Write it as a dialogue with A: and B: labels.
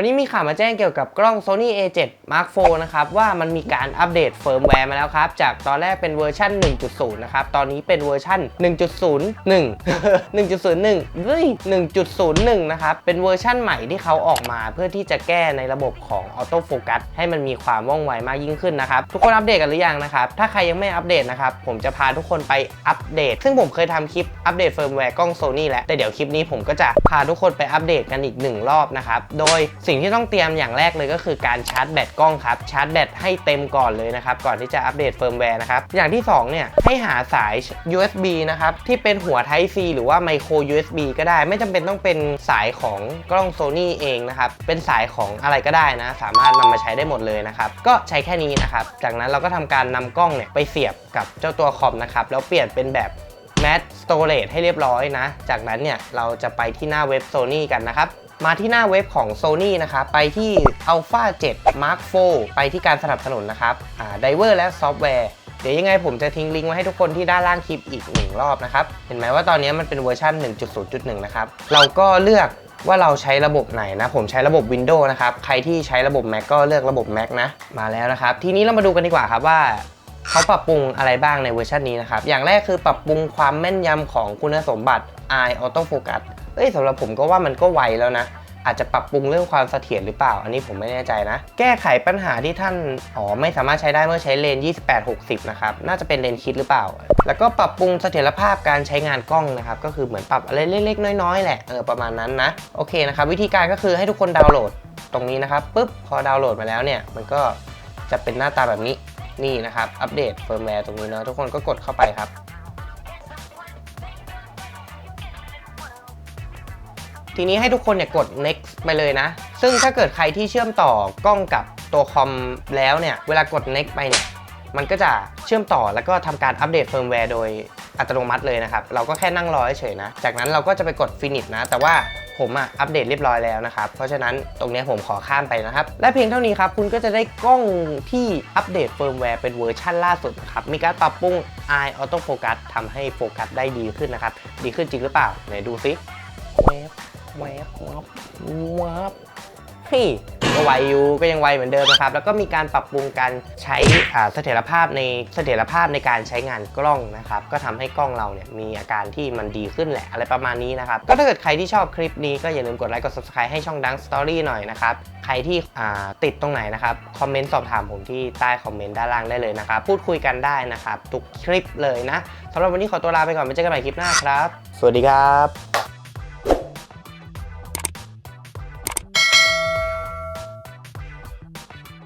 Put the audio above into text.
A: วันนี้มีข่าวมาแจ้งเกี่ยวกับกล้อง Sony A7 Mark IV นะครับ ว่ามันมีการอัปเดตเฟิร์มแวร์มาแล้วครับ จากตอนแรกเป็นเวอร์ชัน1.0 นะครับ ตอนนี้เป็นเวอร์ชัน1.01 1.01เฮ้ย1.01 นะครับ เป็นเวอร์ชั่นใหม่ที่เขาออกมาเพื่อที่จะแก้ในระบบของออโต้โฟกัสให้มันมีความว่องไวมากยิ่งขึ้นนะครับ ทุกคนอัปเดตกันหรือยังนะครับ ถ้าใครยังไม่อัปเดตนะครับผมจะพาทุกคนไปอัปเดต ซึ่งผมเคยทำคลิปอัปเดตเฟิร์มแวร์กล้อง Sony แล้วแต่เดี๋ยวคลิปนี้ผมก็จะพาทุกคนไปอัปเดตกันอีกหนึ่งรอบนะครับโดยสิ่งที่ต้องเตรียมอย่างแรกเลยก็คือการชาร์จแบตกล้องครับ ชาร์จแบตให้เต็มก่อนเลยนะครับ ก่อนที่จะอัปเดตเฟิร์มแวร์นะครับ อย่างที่สองเนี่ย ให้หาสาย USB นะครับ ที่เป็นหัว Type C หรือว่า Micro USB ก็ได้ ไม่จำเป็นต้องเป็นสายของกล้อง Sony เองนะครับ เป็นสายของอะไรก็ได้นะ สามารถนำมาใช้ได้หมดเลยนะครับ ก็ใช้แค่นี้นะครับ จากนั้นเราก็ทำการนำกล้องเนี่ยไปเสียบกับเจ้าตัวคอมนะครับ แล้วเปลี่ยนเป็นแบบ Matte Storage ให้เรียบร้อยนะ จากนั้นเนี่ยเราจะไปที่หน้าเว็บ Sony กันนะครับมาที่หน้าเว็บของ Sony นะครับ ไปที่ Alpha 7 Mark IV ไปที่การสนับสนุนนะครับอ่า Diver และซอฟต์แวร์เดี๋ยวยังไงผมจะทิ้งลิงก์ไว้ให้ทุกคนที่ด้านล่างคลิปอีกหนึ่งรอบนะครับ เห็นไหมว่าตอนนี้มันเป็นเวอร์ชัน1.0.1 นะครับ เราก็เลือกว่าเราใช้ระบบไหนนะ ผมใช้ระบบ Windows นะครับ ใครที่ใช้ระบบ Mac ก็เลือกระบบ Mac นะ มาแล้วนะครับ ทีนี้เรามาดูกันดีกว่าครับว่า เขาปรับปรุงอะไรบ้างในเวอร์ชันนี้นะครับ อย่างแรกคือปรับปรุงความแม่นยำของคุณสมบัติ Eye Auto Focus เอ้ยสำหรับผมก็ว่ามันก็ไวแล้วนะ อาจจะปรับปรุงเรื่องความเสถียรหรือเปล่า อันนี้ผมไม่แน่ใจนะ แก้ไขปัญหาที่ท่าน อ๋อ ไม่สามารถใช้ได้เมื่อใช้เลน 28-60 นะครับ น่าจะเป็นเลนคิดหรือเปล่า แล้วก็ปรับปรุงเสถียรภาพการใช้งานกล้องนะครับ ก็คือเหมือนปรับอะไรเล็กๆ น้อยๆ แหละ เออ ประมาณนั้นนะ โอเคนะครับ วิธีการก็คือให้ทุกคนดาวน์โหลดตรงนี้นะครับ ปุ๊บ พอดาวน์โหลดมาแล้วเนี่ย มันก็จะเป็นหน้าตาแบบนี้ นี่นะครับอัปเดตเฟิร์มแวร์ตรงนี้เนาะทุกคนก็กดเข้าไปครับ ทีนี้ให้ทุกคนเนี่ยกด next ไปเลยนะ ซึ่งถ้าเกิดใครที่เชื่อมต่อกล้องกับตัวคอมแล้วเนี่ย เวลากด next ไปเนี่ยมันก็จะเชื่อมต่อแล้วก็ทำการอัปเดตเฟิร์มแวร์โดยอัตโนมัติเลยนะครับ เราก็แค่นั่งรอเฉยๆนะ จากนั้นเราก็จะไปกด finish นะ แต่ว่า ผมอะอัปเดตเรียบร้อยแล้วนะครับ เพราะฉะนั้นตรงนี้ผมขอข้ามไปนะครับ และเพียงเท่านี้ครับ คุณก็จะได้กล้องที่อัปเดตเฟิร์มแวร์เป็นเวอร์ชั่นล่าสุดนะครับ มีการปรับปรุง Eye Auto Focus ทำให้โฟกัสได้ดีขึ้นนะครับ ดีขึ้นจริงหรือเปล่าไหนดูซิเวฟแวบวับวับเฮ้ ก็ไวอยู่ก็ยังไวเหมือนเดิมนะครับ แล้วก็มีการปรับปรุงการใช้อ่าเสถียรภาพในเสถียรภาพในการใช้งานกล้องนะครับ ก็ทำให้กล้องเราเนี่ยมีอาการที่มันดีขึ้นแหละอะไรประมาณนี้นะครับ ก็ถ้าเกิดใครที่ชอบคลิปนี้ก็อย่าลืมกดไลค์กด subscribe ให้ช่องดังสตอรี่หน่อยนะครับ ใครที่อ่าติดตรงไหนนะครับ คอมเมนต์สอบถามผมที่ใต้คอมเมนต์ด้านล่างได้เลยนะครับ พูดคุยกันได้นะครับ ทุกคลิปเลยนะสำหรับวันนี้ขอตัวลาไปก่อนไว้เจอกันใหม่คลิปหน้าครับ สวัสดีครับ